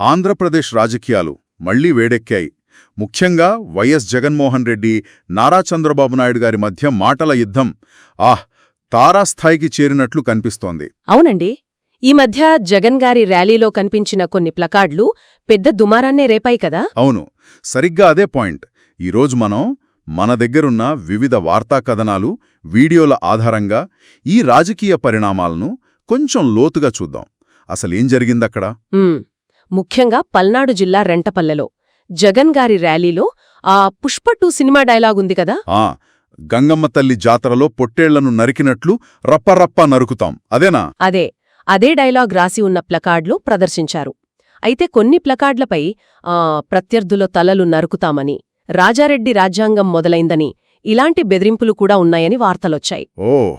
ఆంధ్రప్రదేశ్ రాజకీయాలు మళ్ళీ వేడెక్కాయి. ముఖ్యంగా వైఎస్ జగన్మోహన్ రెడ్డి నారా చంద్రబాబు నాయుడు గారి మధ్య మాటల యుద్ధం. ఆహ్ తారాస్థాయికి చేరినట్లు కనిపిస్తోంది. అవునండి. ఈ మధ్య జగన్ గారి ర్యాలీలో కనిపించిన కొన్ని ప్లకార్డులు పెద్ద దుమారాన్నే రేపాయి కదా? అవును. సరిగ్గా అదే పాయింట్. ఈరోజు మనం మన దగ్గరున్న వివిధ వార్తా కథనాలు వీడియోల ఆధారంగా ఈ రాజకీయ పరిణామాలను కొంచెం లోతుగా చూద్దాం. అసలేం జరిగిందక్కడ? ముఖ్యంగా పల్నాడు జిల్లా రెంటపల్లెలో. జగన్ గారి ర్యాలీలో ఆ పుష్ప టూ సినిమా డైలాగుంది కదా? ఆ గంగమ్మ తల్లి జాతరలో పొట్టేళ్ళను నరికినట్లు రప్పరప్ప నరుకుతాం. అదేనా? అదే అదే డైలాగ్ రాసి ఉన్న ప్లకార్డులు ప్రదర్శించారు. అయితే కొన్ని ప్లకార్డులపై ఆ, ప్రత్యర్థుల తలలు నరుకుతామని రాజారెడ్డి రాజ్యాంగం మొదలైందని ఇలాంటి బెదిరింపులు కూడా ఉన్నాయని వార్తలొచ్చాయి. ఓ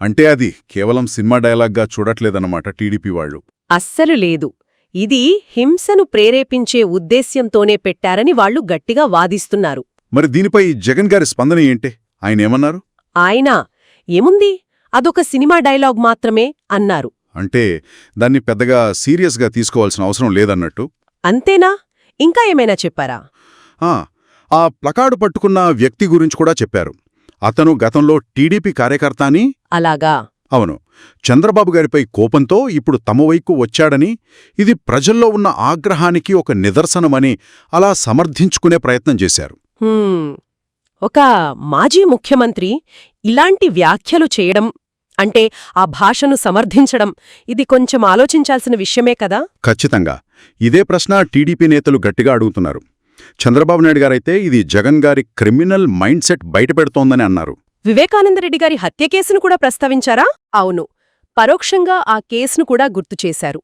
అంటే అది కేవలం సినిమా డైలాగ్గా చూడట్లేదన్నమాట టీడీపీ వాళ్ళు. అస్సలు లేదు. ఇది హింసను ప్రేరేపించే ఉద్దేశ్యంతోనే పెట్టారని వాళ్ళు గట్టిగా వాదిస్తున్నారు. మరి దీనిపై జగన్ గారి స్పందన ఏంటే? ఆయన ఏమన్నారు? ఆయన ఏముంది? అదొక సినిమా డైలాగ్ మాత్రమే అన్నారు. అంటే దాన్ని పెద్దగా సీరియస్గా తీసుకోవాల్సిన అవసరం లేదన్నట్టు? అంతేనా? ఇంకా ఏమైనా చెప్పారా? ఆ, ఆ ప్లకార్డు పట్టుకున్న వ్యక్తి గురించి కూడా చెప్పారు. అతను గతంలో టీడీపీ కార్యకర్త అని? అలాగా. అవును. చంద్రబాబు గారిపై కోపంతో ఇప్పుడు తమ వైపు వచ్చాడని ఇది ప్రజల్లో ఉన్న ఆగ్రహానికి ఒక నిదర్శనమని అలా సమర్థించుకునే ప్రయత్నం చేశారు. ఒక మాజీ ముఖ్యమంత్రి ఇలాంటి వ్యాఖ్యలు చేయడం అంటే ఆ భాషను సమర్థించడం ఇది కొంచెం ఆలోచించాల్సిన విషయమే కదా? ఖచ్చితంగా. ఇదే ప్రశ్న టీడీపీ నేతలు గట్టిగా అడుగుతున్నారు. చంద్రబాబు నాయుడు గారైతే ఇది జగన్ గారి క్రిమినల్ మైండ్ సెట్ బయటపెడుతోందని అన్నారు. వివేకానందరెడ్డి గారి హత్య కేసును కూడా ప్రస్తావించారా? అవును. పరోక్షంగా ఆ కేసును కూడా గుర్తు చేశారు.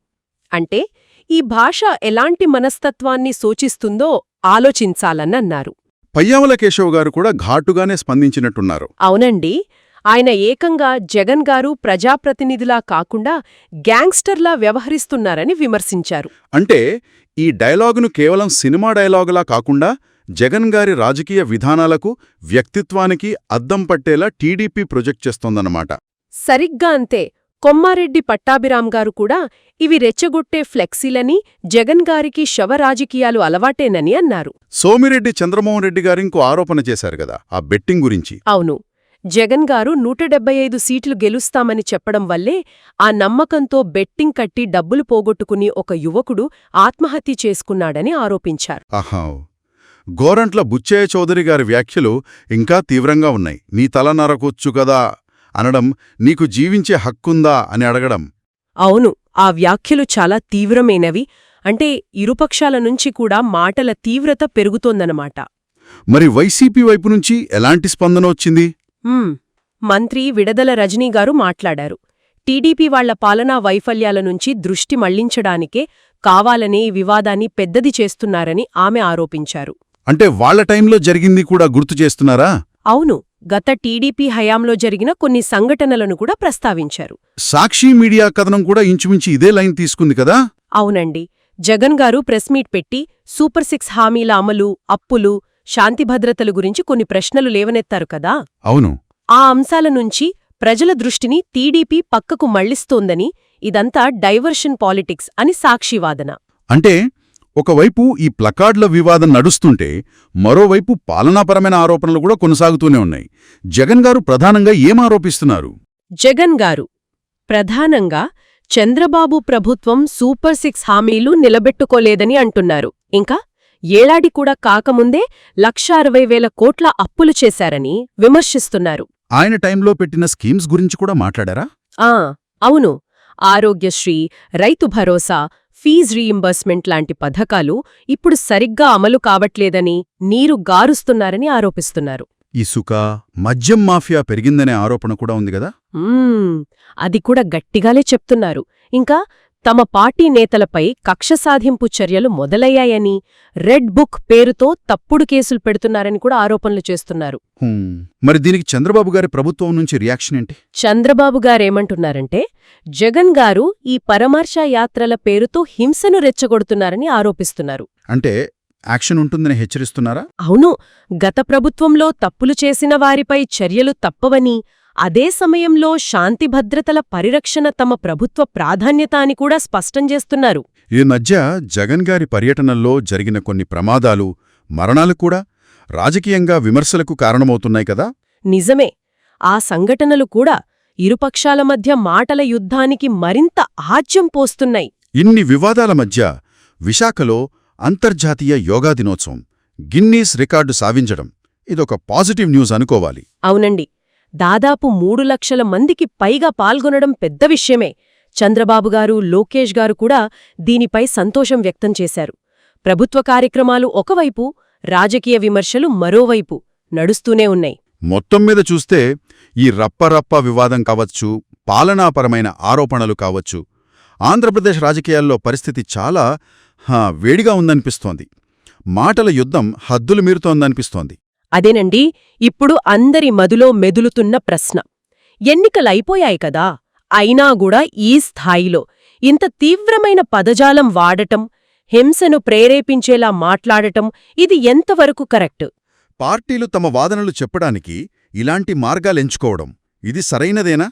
అంటే ఈ భాష ఎలాంటి మనస్తత్వాన్ని సూచిస్తుందో ఆలోచించాలనన్నారు. పయ్యావుల కేశవ్ గారు కూడా ఘాటుగానే స్పందించినట్టున్నారు. అవునండి. ఆయన ఏకంగా జగన్ గారు ప్రజాప్రతినిధిలా కాకుండా గ్యాంగ్స్టర్లా వ్యవహరిస్తున్నారని విమర్శించారు. అంటే ఈ డైలాగును కేవలం సినిమా డైలాగులా కాకుండా జగన్ గారి రాజకీయ విధానాలకు వ్యక్తిత్వానికి అద్దం పట్టేలా టీడీపీ ప్రొజెక్ట్ చేస్తోందన్నమాట. సరిగ్గా అంతే కొమ్మారెడ్డి పట్టాభిరాం గారు కూడా ఇవి రెచ్చగొట్టే ఫ్లెక్సీలని జగన్ గారికి శవ రాజకీయాలు అలవాటేనని అన్నారు. సోమిరెడ్డి చంద్రమోహన్ రెడ్డి గారు ఇంకో ఆరోపణ చేశారు కదా ఆ బెట్టింగ్ గురించి. అవును జగన్ గారు నూట డెబ్బై ఐదు సీట్లు గెలుస్తామని చెప్పడం వల్లే ఆ నమ్మకంతో బెట్టింగ్ కట్టి డబ్బులు పోగొట్టుకుని ఒక యువకుడు ఆత్మహత్య చేసుకున్నాడని ఆరోపించారు. గోరంట్ల బుచ్చయ్య చౌదరి గారి వ్యాఖ్యలు ఇంకా తీవ్రంగా ఉన్నాయి. నీ తల నరకొచ్చు కదా అనడం నీకు జీవించే హక్కుందా అని అడగడం. అవును ఆ వ్యాఖ్యలు చాలా తీవ్రమైనవి. అంటే ఇరుపక్షాల నుంచి కూడా మాటల తీవ్రత పెరుగుతోందనమాట మరి వైసీపీ వైపు నుంచి ఎలాంటి స్పందన వచ్చింది. మంత్రి విడదల రజనీ గారు మాట్లాడారు. టీడీపీ వాళ్ళ పాలనా వైఫల్యాల నుంచి దృష్టి మళ్ళించడానికే కావాలనే ఈ వివాదాన్ని పెద్దది చేస్తున్నారని ఆమె ఆరోపించారు. అంటే వాళ్ళ టైంలో జరిగింది కూడా గుర్తు చేస్తున్నారా? అవును. గత టీడీపీ హయాంలో జరిగిన కొన్ని సంఘటనలను కూడా ప్రస్తావించారు. సాక్షి మీడియా కథనం కూడా ఇంచుమించి ఇదే లైన్ తీసుకుంది కదా? అవునండి. జగన్ గారు ప్రెస్ మీట్ పెట్టి సూపర్ సిక్స్ హామీల అమలు అప్పులు శాంతి భద్రతల గురించి కొన్ని ప్రశ్నలు లేవనెత్తారు కదా? అవును. ఆ అంశాల నుంచి ప్రజల దృష్టిని టీడీపీ పక్కకు మళ్ళిస్తోందని ఇదంతా డైవర్షన్ పాలిటిక్స్ అని సాక్షివాదన. అంటే ఒకవైపు ఈ ప్లకార్డుల వివాదం నడుస్తుంటే మరోవైపు పాలనాపరమైన ఆరోపణలు కూడా కొనసాగుతూనే ఉన్నాయి. జగన్ గారు ప్రధానంగా ఏం ఆరోపిస్తున్నారు? జగన్ గారు ప్రధానంగా చంద్రబాబు ప్రభుత్వం సూపర్ సిక్స్ హామీలు నిలబెట్టుకోలేదని అంటున్నారు. ఇంకా ఏడాది కూడా కాకముందే లక్ష అరవై వేల కోట్ల అప్పులు చేశారని విమర్శిస్తున్నారు. ఆయన టైంలో పెట్టిన స్కీమ్స్ గురించి కూడా మాట్లాడారా? ఆ అవును. ఆరోగ్యశ్రీ రైతు భరోసా ఫీజ్ రీయింబర్స్మెంట్ లాంటి పథకాలు ఇప్పుడు సరిగ్గా అమలు కావట్లేదని నీరు గారుస్తున్నారని ఆరోపిస్తున్నారు. ఇసుక మద్యం మాఫియా పెరిగిందనే ఆరోపణ కూడా ఉంది కదా? అది కూడా గట్టిగాలే చెప్తున్నారు. ఇంకా తమ పార్టీ నేతలపై కక్ష సాధింపు చర్యలు మొదలయ్యాయని రెడ్ బుక్ పేరుతో తప్పుడు కేసులు పెడుతున్నారని కూడా ఆరోపణలు చేస్తున్నారు. మరి దీనికి చంద్రబాబు గారి ప్రభుత్వం నుంచి రియాక్షన్ ఏంటి? చంద్రబాబు గారేమంటున్నారంటే జగన్ గారు ఈ పరామర్శ యాత్రల పేరుతో హింసను రెచ్చగొడుతున్నారని ఆరోపిస్తున్నారు. అంటే యాక్షన్ ఉంటుందని హెచ్చరిస్తున్నారా? అవును. గత ప్రభుత్వంలో తప్పులు చేసిన వారిపై చర్యలు తప్పవని అదే సమయంలో శాంతి భద్రతల పరిరక్షణ తమ ప్రభుత్వ ప్రాధాన్యత అని కూడా స్పష్టం చేస్తున్నారు. ఈ మధ్య జగన్ గారి పర్యటనల్లో జరిగిన కొన్ని ప్రమాదాలు మరణాలు కూడా రాజకీయంగా విమర్శలకు కారణమవుతున్నాయి కదా? నిజమే. ఆ సంఘటనలు కూడా ఇరుపక్షాల మధ్య మాటల యుద్ధానికి మరింత ఆజ్యం పోస్తున్నాయి. ఇన్ని వివాదాల మధ్య విశాఖలో అంతర్జాతీయ యోగా దినోత్సవం గిన్నీస్ రికార్డు సాధించడం ఇదొక పాజిటివ్ న్యూస్ అనుకోవాలి. అవునండి. దాదాపు మూడు లక్షల మందికి పైగా పాల్గొనడం పెద్ద విషయమే. చంద్రబాబు గారు లోకేష్ గారు కూడా దీనిపై సంతోషం వ్యక్తం చేశారు. ప్రభుత్వ కార్యక్రమాలు ఒకవైపు రాజకీయ విమర్శలు మరోవైపు నడుస్తూనే ఉన్నాయి. మొత్తం మీద చూస్తే ఈ రప్పరప్ప వివాదం కావచ్చు పాలనాపరమైన ఆరోపణలు కావచ్చు ఆంధ్రప్రదేశ్ రాజకీయాల్లో పరిస్థితి చాలా హా, వేడిగా ఉందనిపిస్తోంది. మాటల యుద్ధం హద్దులు మీరుతోందనిపిస్తోంది. అదేనండి ఇప్పుడు అందరి మదిలో మెదులుతున్న ప్రశ్న. ఎన్నికలైపోయాయి కదా అయినా కూడా ఈ స్థాయిలో ఇంత తీవ్రమైన పదజాలం వాడటం హింసను ప్రేరేపించేలా మాట్లాడటం ఇది ఎంతవరకు కరెక్ట్? పార్టీలు తమ వాదనలు చెప్పడానికి ఇలాంటి మార్గాలెంచుకోవడం ఇది సరైనదేనా?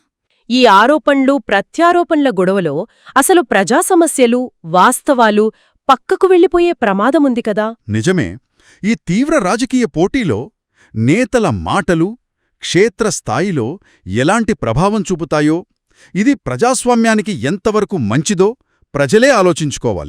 ఈ ఆరోపణలు ప్రత్యారోపణల గొడవలో అసలు ప్రజా సమస్యలు వాస్తవాలు పక్కకు వెళ్ళిపోయే ప్రమాదముంది కదా. నిజమే. ఈ తీవ్ర రాజకీయ పోటీలో నేతల మాటలు క్షేత్రస్థాయిలో ఎలాంటి ప్రభావం చూపుతాయో ఇది ప్రజాస్వామ్యానికి ఎంతవరకు మంచిదో ప్రజలే ఆలోచించుకోవాలి.